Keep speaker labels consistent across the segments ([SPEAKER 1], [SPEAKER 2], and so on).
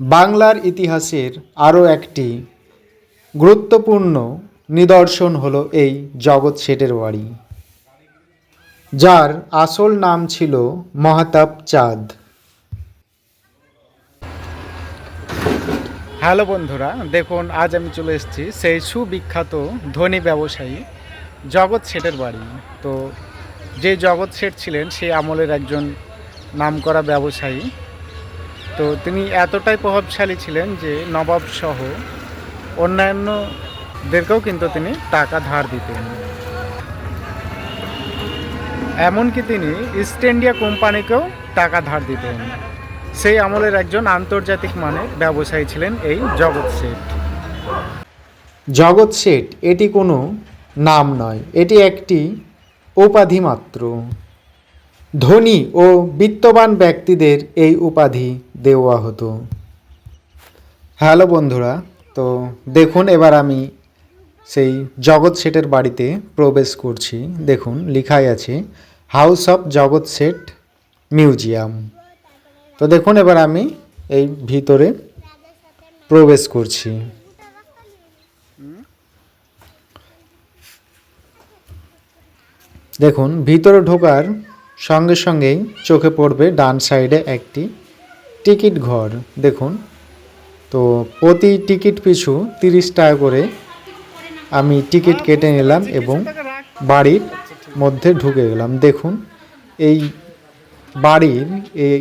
[SPEAKER 1] বাংলার ইতিহাসের আরও একটি গুরুত্বপূর্ণ নিদর্শন হল এই জগৎ শেঠের বাড়ি, যার আসল নাম ছিল মহাতাব চাঁদ। হ্যালো বন্ধুরা, দেখুন, আজ আমি চলে এসেছি সেই সুবিখ্যাত ধনী ব্যবসায়ী জগৎ শেঠের বাড়ি। তো যে জগৎ শেঠ ছিলেন সেই আমলের একজন নামকরা ব্যবসায়ী। তো তিনি এতটাই প্রভাবশালী ছিলেন যে নবাব সহ অন্যান্যদেরকেও কিন্তু তিনি টাকা ধার দিতেন। এমনকি তিনি ইস্ট ইন্ডিয়া কোম্পানিকেও টাকা ধার দিতেন। সেই আমলের একজন আন্তর্জাতিক মানের ব্যবসায়ী ছিলেন এই জগৎ শেঠ। জগৎ শেঠ, এটি কোনো নাম নয়, এটি একটি উপাধি মাত্র ধনী ও বিত্তবান ব্যক্তিদের এই উপাধি দেওয়া হতো। হ্যালো বন্ধুরা, তো দেখুন এবার আমি সেই জগৎ শেঠের বাড়িতে প্রবেশ করছি। দেখুন, লিখাই আছে, হাউস অফ জগৎ শেঠ মিউজিয়াম। তো দেখুন এবার আমি এই ভিতরে প্রবেশ করছি। দেখুন, ভিতরে ঢোকার সঙ্গে সঙ্গেই চোখে পড়বে ডান সাইডে একটি টিকিট ঘর। দেখুন, তো প্রতি টিকিট পিছু তিরিশ টাকা করে আমি টিকিট কেটে নিলাম এবং বাড়ির মধ্যে ঢুকে গেলাম। দেখুন, এই বাড়ির, এই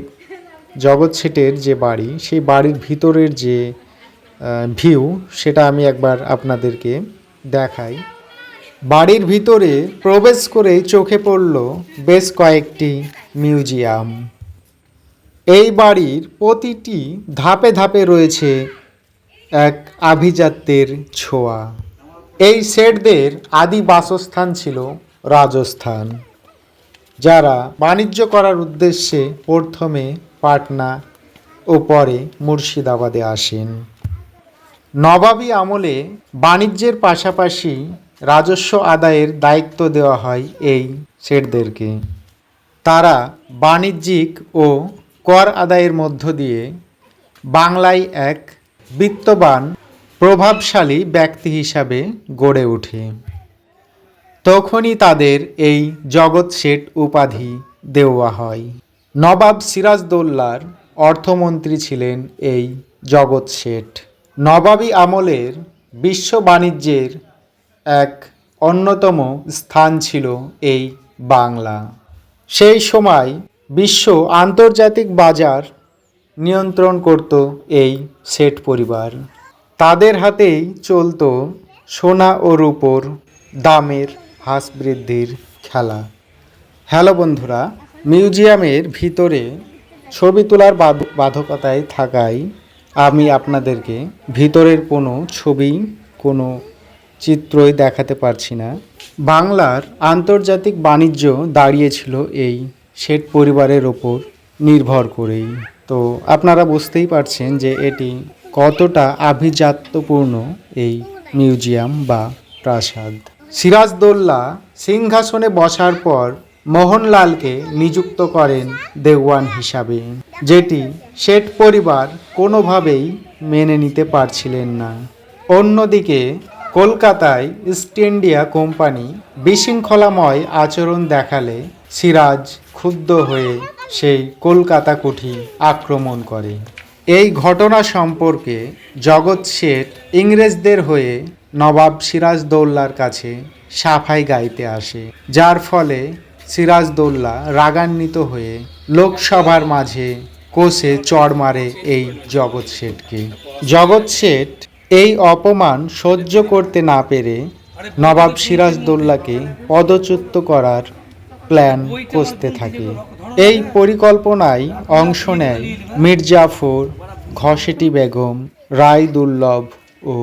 [SPEAKER 1] জগৎ শেঠের যে বাড়ি, সেই বাড়ির ভিতরের যে ভিউ সেটা আমি একবার আপনাদেরকে দেখাই। বাড়ির ভিতরে প্রবেশ করে চোখে পড়ল বেশ কয়েকটি মিউজিয়াম। এই বাড়ির প্রতিটি ধাপে ধাপে রয়েছে এক আভিজাত্যের ছোঁয়া। এই শেঠদের আদি বাসস্থান ছিল রাজস্থান, যারা বাণিজ্য করার উদ্দেশ্যে প্রথমে পাটনা ও পরে মুর্শিদাবাদে আসেন। নবাবী আমলে বাণিজ্যের পাশাপাশি রাজস্ব আদায়ের দায়িত্ব দেওয়া হয় এই শেঠদেরকে তারা বাণিজ্যিক ও কর আদায়ের মধ্য দিয়ে বাংলায় এক বিত্তবান, প্রভাবশালী ব্যক্তি হিসাবে গড়ে ওঠে। তখনই তাদের এই জগৎ শেঠ উপাধি দেওয়া হয়। নবাব সিরাজদৌল্লার অর্থমন্ত্রী ছিলেন এই জগৎ শেঠ। নবাবী আমলের বিশ্ব বাণিজ্যের এক অন্যতম স্থান ছিল এই বাংলা। সেই সময় বিশ্ব আন্তর্জাতিক বাজার নিয়ন্ত্রণ করত এই শেঠ পরিবার। তাদের হাতেই চলতো সোনা ও রূপোর দামের হ্রাস বৃদ্ধির খেলা। হ্যালো বন্ধুরা, মিউজিয়ামের ভিতরে ছবি তোলার বাধ- বাধকতায় থাকায় আমি আপনাদেরকে ভিতরের কোনো ছবি, কোনো চিত্রই দেখাতে পারছি না। বাংলার আন্তর্জাতিক বাণিজ্য দাঁড়িয়েছিল এই শেঠ পরিবারের ওপর নির্ভর করেই। তো আপনারা বুঝতেই পারছেন যে এটি কতটা আভিজাত্যপূর্ণ এই মিউজিয়াম বা প্রাসাদ। সিরাজদৌল্লা সিংহাসনে বসার পর মোহনলালকে নিযুক্ত করেন দেওয়ান হিসাবে, যেটি শেঠ পরিবার কোনোভাবেই মেনে নিতে পারছিলেন না। অন্যদিকে কলকাতায় ইস্ট ইন্ডিয়া কোম্পানি বিশৃঙ্খলাময় আচরণ দেখালে সিরাজ ক্ষুব্ধ হয়ে সেই কলকাতা কুঠি আক্রমণ করে। এই ঘটনা সম্পর্কে জগৎ শেঠ ইংরেজদের হয়ে নবাব সিরাজদৌল্লার কাছে সাফাই গাইতে আসে, যার ফলে সিরাজদৌল্লা রাগান্বিত হয়ে লোকসভার মাঝে কোষে চড় মারে এই জগৎ শেঠকে। জগৎ শেঠ এই অপমান সহ্য করতে না পেরে নবাব সিরাজদৌল্লাকে পদচ্যুত করার প্ল্যান কষতে থাকে। এই পরিকল্পনায় অংশ নেয় মির্জাফর ঘসেটি বেগম রায় দুর্লভ ও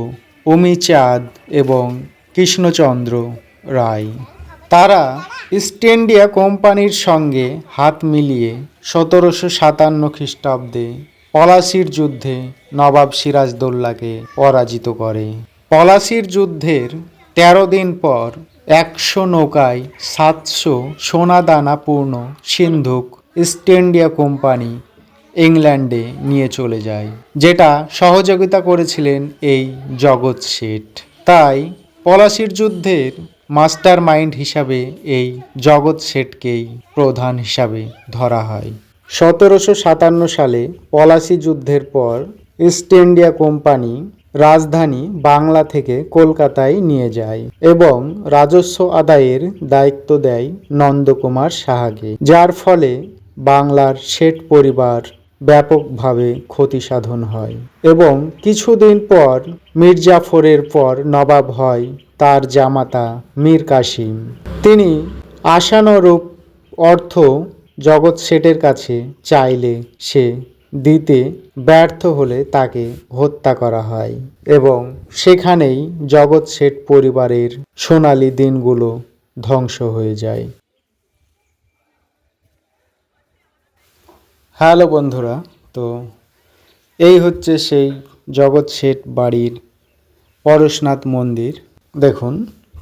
[SPEAKER 1] অমিচাঁদ এবং কৃষ্ণচন্দ্র রায়। তারা ইস্ট ইন্ডিয়া কোম্পানির সঙ্গে হাত মিলিয়ে সতেরোশো সাতান্ন খ্রিস্টাব্দে পলাশির যুদ্ধে নবাব সিরাজদৌল্লাকে পরাজিত করে। পলাশির যুদ্ধের তেরো দিন পর একশো নৌকায় সাতশো সোনাদানা পূর্ণ সিন্ধুক ইস্ট ইন্ডিয়া কোম্পানি ইংল্যান্ডে নিয়ে চলে যায়, যেটা সহযোগিতা করেছিলেন এই জগৎ শেঠ। তাই পলাশির যুদ্ধের মাস্টার মাইন্ড হিসাবে এই জগৎ শেঠকেই প্রধান হিসাবে ধরা হয়। সতেরোশো সাতান্ন সালে পলাশি যুদ্ধের পর ইস্ট ইন্ডিয়া কোম্পানি রাজধানী বাংলা থেকে কলকাতায় নিয়ে যায় এবং রাজস্ব আদায়ের দায়িত্ব দেয় নন্দকুমার সাহাকে, যার ফলে বাংলার শেঠ পরিবার ব্যাপকভাবে ক্ষতি সাধন হয় এবং কিছুদিন পর মির্জাফরের পর নবাব হয় তার জামাতা মীর কাসিম। তিনি আশানুরূপ অর্থ জগৎ শেঠের কাছে চাইলে সে দিতে ব্যর্থ হলে তাকে হত্যা করা হয় এবং সেখানেই জগৎ শেঠ পরিবারের সোনালী দিনগুলো ধ্বংস হয়ে যায়। হ্যালো বন্ধুরা, তো এই হচ্ছে সেই জগৎ শেঠ বাড়ির পরশনাথ মন্দির। দেখুন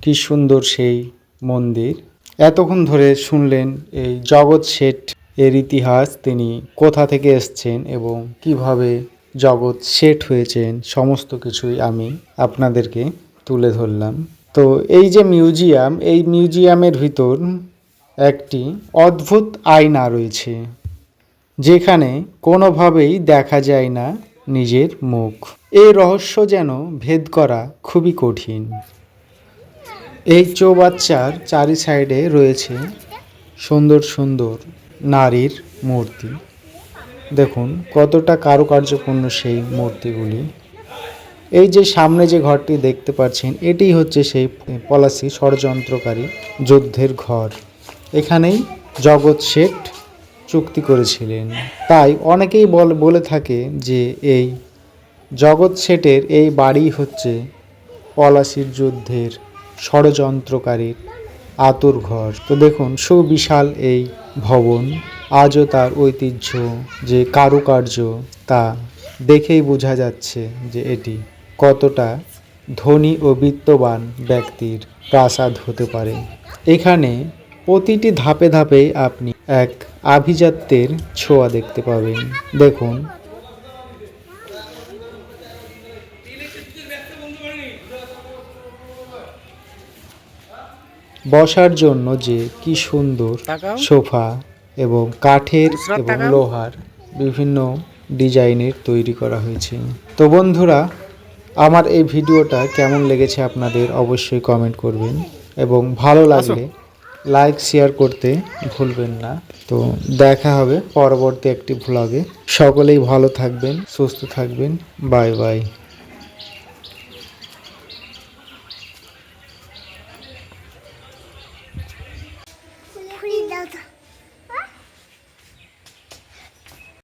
[SPEAKER 1] কি সুন্দর সেই মন্দির। এতক্ষণ ধরে শুনলেন এই জগৎ শেঠ এর ইতিহাস, তিনি কোথা থেকে এসছেন এবং কীভাবে জগৎ শেঠ হয়েছেন, সমস্ত কিছুই আমি আপনাদেরকে তুলে ধরলাম। তো এই যে মিউজিয়াম, এই মিউজিয়ামের ভিতর একটি অদ্ভুত আয়না রয়েছে, যেখানে কোনোভাবেই দেখা যায় না নিজের মুখ। এই রহস্য যেন ভেদ করা খুবই কঠিন। এই চৌবাচ্চার চারি সাইডে রয়েছে সুন্দর সুন্দর নারীর মূর্তি। দেখুন, কতটা কারুকার্যপূর্ণ সেই মূর্তিগুলি। এই যে সামনে যে ঘরটি দেখতে পাচ্ছেন, এটি হচ্ছে সেই পলাশি ষড়যন্ত্রকারী যুদ্ধের ঘর। এখানেই জগৎ শেঠ চুক্তি করেছিলেন। তাই অনেকেই বল থাকে যে এই জগৎ শেঠের এই বাড়ি হচ্ছে পলাশির যুদ্ধের ষড়যন্ত্রকারীর আতুর ঘর। তো দেখুন, সুবিশাল এই ভবন, আজও তার ঐতিহ্য যে কারুকার্য তা দেখেই বোঝা যাচ্ছে যে এটি কতটা ধনী ও বিত্তবান ব্যক্তির প্রাসাদ হতে পারে। এখানে প্রতিটি ধাপে ধাপে আপনি এক আভিজাত্যের ছোঁয়া দেখতে পাবেন। দেখুন বসার জন্য যে কি সুন্দর সোফা এবং কাঠের এবং লোহার বিভিন্ন ডিজাইনের তৈরি করা হয়েছে। তো বন্ধুরা আমার এই ভিডিওটা কেমন লেগেছে আপনাদের অবশ্যই কমেন্ট করবেন এবং ভালো লাগলে লাইক শেয়ার করতে ভুলবেন না। তো দেখা হবে পরবর্তী একটি ভ্লগে সকলেই ভালো থাকবেন সুস্থ থাকবেন। Bye bye